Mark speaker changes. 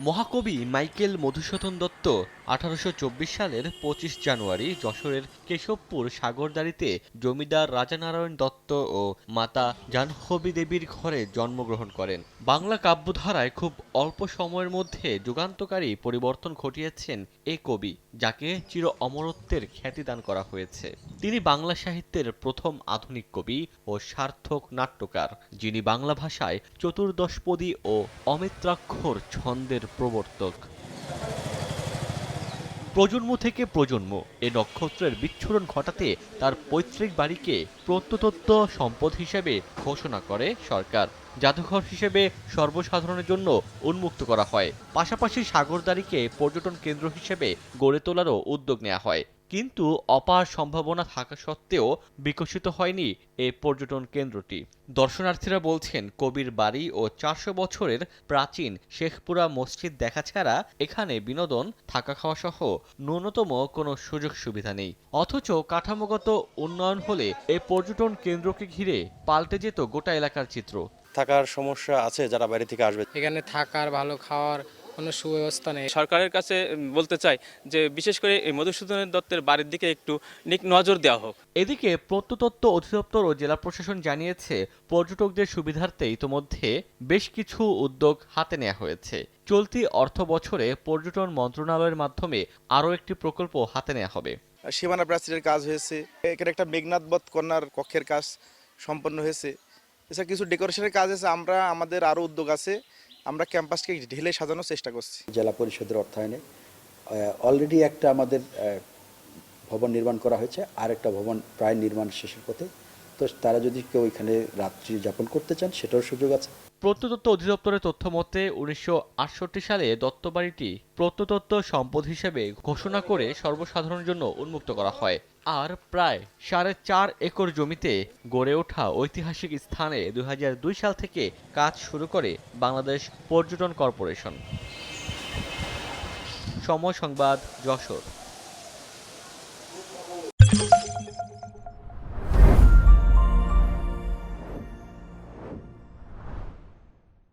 Speaker 1: মহাকবি মাইকেল মধুসূদন দত্ত আঠারোশো চব্বিশ সালের পঁচিশ জানুয়ারি যশোরের কেশবপুর সাগরদাড়িতে জমিদার রাজানারায়ণ দত্ত ও মাতা জাহ্নবী দেবীর ঘরে জন্মগ্রহণ করেন। বাংলা কাব্যধারায় খুব অল্প সময়ের মধ্যে যুগান্তকারী পরিবর্তন ঘটিয়েছেন এ কবি, যাকে চির অমরত্বের খ্যাতি দান করা হয়েছে। তিনি বাংলা সাহিত্যের প্রথম আধুনিক কবি ও সার্থক নাট্যকার, যিনি বাংলা ভাষায় চতুর্দশপদী ও অমিত্রাক্ষর ছন্দের প্রবর্তক। প্রজন্ম থেকে প্রজন্ম এ নক্ষত্রের বিচ্ছুরণ ঘটাতে তার পৈতৃক বাড়িকে প্রত্নতত্ত্ব সম্পদ হিসেবে ঘোষণা করে সরকার। জাদুঘর হিসেবে সর্বসাধারণের জন্য উন্মুক্ত করা হয়। পাশাপাশি সাগরদারিকে পর্যটন কেন্দ্র হিসেবে গড়ে তোলারও উদ্যোগ নেওয়া হয়। কিন্তু অপার সম্ভাবনা থাকা সত্ত্বেও বিকশিত হয়নি এ পর্যটন কেন্দ্রটি। দর্শনার্থীরা বলছেন কবির বাড়ি ও চারশো বছরের প্রাচীন শেখপুরা মসজিদ দেখা ছাড়া এখানে বিনোদন থাকা খাওয়া সহ ন্যূনতম কোনো সুযোগ সুবিধা নেই। অথচ কাঠামোগত উন্নয়ন হলে এ পর্যটন কেন্দ্রকে ঘিরে পাল্টে যেত গোটা এলাকার চিত্র।
Speaker 2: থাকার সমস্যা আছে যারা বাইরে থেকে আসবে।
Speaker 3: এখানে থাকার ভালো খাওয়ার কোনো সুব্যবস্থা নেই।
Speaker 4: সরকারের কাছে বলতে চাই যে বিশেষ করে এই মধুসূদনের দত্তের বাড়ির দিকে একটু নিক নজর দেওয়া হোক।
Speaker 1: এদিকে প্রত্নতত্ত্ব অধিদপ্তর ও জেলা প্রশাসন জানিয়েছে পর্যটকদের সুবিধার্থে ইতোমধ্যে বেশ কিছু উদ্যোগ হাতে নেওয়া হয়েছে। চলতি অর্থ বছরে পর্যটন মন্ত্রণালয়ের মাধ্যমে আরও একটি প্রকল্প হাতে নেওয়া হবে।
Speaker 5: সীমানা প্রাচীরের কাজ হয়েছে এখানে একটা মেঘনাথবধ কন্যার কক্ষের কাজ সম্পন্ন হয়েছে। এছাড়া কিছু ডেকোরেশনের কাজ আছে আমরা আমাদের আরও উদ্যোগ আছে। আমরা ক্যাম্পাসকে ঢেলে সাজানোর চেষ্টা করছি।
Speaker 6: জেলা পরিষদের অর্থায়নে অলরেডি একটা আমাদের ভবন নির্মাণ করা হয়েছে আর একটা ভবন প্রায় নির্মাণ শেষের পথে তো তারা যদি কেউ এখানে রাত্রি যাপন করতে চান সেটার সুযোগ আছে।
Speaker 1: প্রত্নতত্ত্ব অধিদপ্তরের তথ্য মতে, উনিশশো সালে দত্তবাড়িটি প্রত্নতত্ত্ব সম্পদ হিসেবে ঘোষণা করে সর্বসাধারণের জন্য উন্মুক্ত করা হয়। আর প্রায় সাড়ে চার একর জমিতে গড়ে ওঠা ঐতিহাসিক স্থানে দুই হাজার দুই সাল থেকে কাজ শুরু করে বাংলাদেশ পর্যটন কর্পোরেশন। সময় সংবাদ যশোর।